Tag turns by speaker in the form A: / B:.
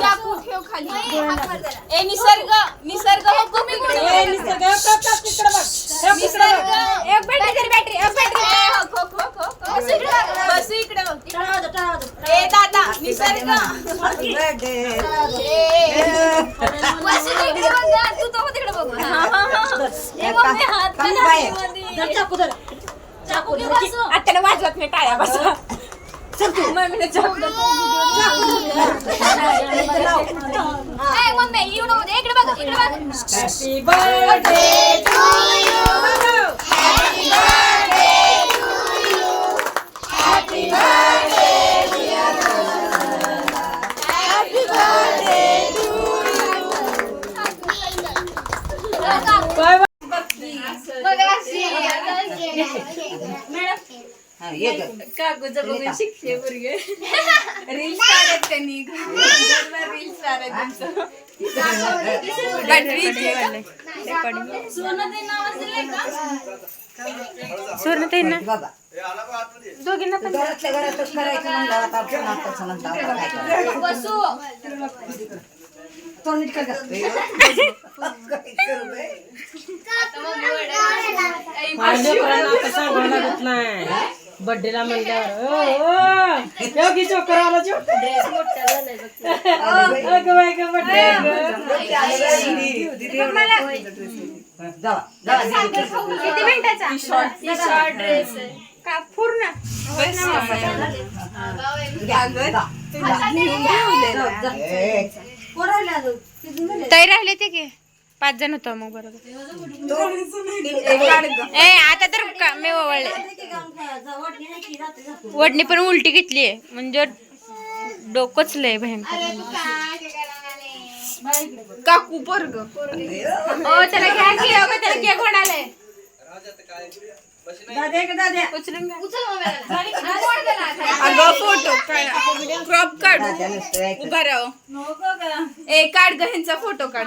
A: चाकू ठेव खाली. ए निसर्ग. निसर्ग हो तुम्ही
B: ए, निसर्ग, ए, टप, तिकडं बघ.
A: निसर्ग.
B: बघ.
A: एक बॅटरी बॅटरी एक बॅटरी खो खो खो खो बस इकडे. बस इकडे ए दादा निसर्ग. बस इकडे बघ तू तो तिकडे बघ. हा, हा, हा. ए, मम्मी, हात.
B: धर चाकू धर. चाकू
C: वाजवत नाही टाळ्या बसा
A: मम्मी येऊ नको दे. इकडे बघ इकडे बघ
B: Happy birthday
A: काकूचं बघून शिकते पोरगे. रील्स काढत त्यांनी रील्स सोनं ते
C: ना. दोघींना पण
D: घरातल्या घरातच करायचं म्हणलं आता आपण आताच म्हणतो आपण काय करायचं?
A: बसू.
D: तो नीट कर गं. काय करू बे?
B: माझ्या लेकरांना आता सांगावं लागत नाही. बर्थडेला म्हणल्यावर ओ, ओ, यो की चोकर आला चोकर.
C: किती मिनिटाचा?
A: शॉर्ट ड्रेस
C: का पूर्ण? ताई राहिले ते की? पाच जण होतो मग बरोबर. ए आता तर का- मी ओवळले. वडणी पण उलटी घेतली म्हणजे डोकंच लय भयंकर.
A: काकू पोरग.
C: ओ त्याला घ्या की अगं त्याला केक
A: फोटो काढ. क्रॉप काढ. उभा राहो. ए काढ ग ह्यांचा फोटो काढ.